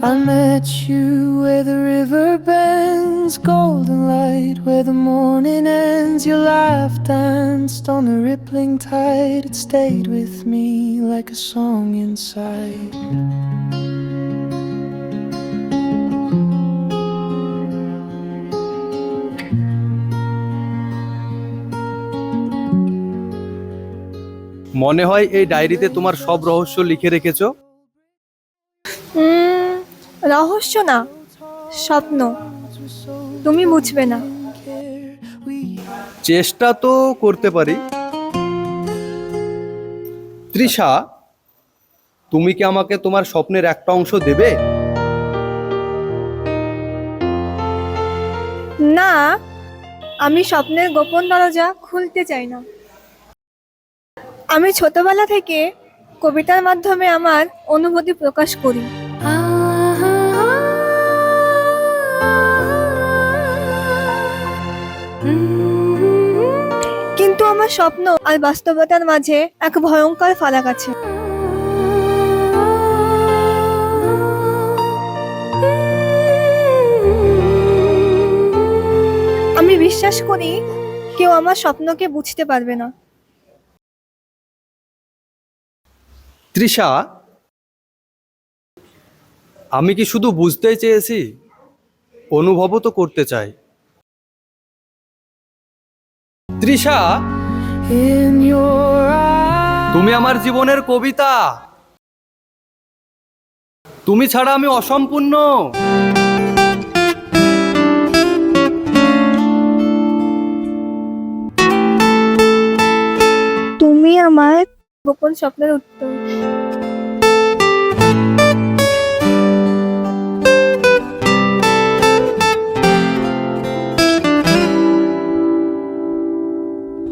I met you where the river bends, golden light where the morning ends. Your laugh danced on the rippling tide, it stayed with me like a song inside. মনে হয় এই ডায়েরিতে তোমার সব রহস্য লিখে রেখেছো রহস্য না স্বপ্ন। তুমি বুঝবে না। চেষ্টা তো করতে পারি। তৃষা তুমি কি আমাকে তোমার স্বপ্নের একটা অংশ দেবে? না আমি স্বপ্নের গোপন দরজা খুলতে চাই না। আমি ছোটবেলা থেকে কবিতার মাধ্যমে আমার অনুভূতি প্রকাশ করি। আমার স্বপ্ন আর বাস্তবতার মাঝে এক ভয়ঙ্কর ফারাক আছে। আমি বিশ্বাস করি কেউ আমার স্বপ্নকে বুঝতে পারবে না। তৃষা, আমি কি শুধু বুঝতেই চেয়েছি? অনুভবও তো করতে চাই। তৃষা তুমি আমার জীবনের কবিতা। তুমি ছাড়া আমি অসম্পূর্ণ। তুমি আমার গোপন স্বপ্নের উত্তর।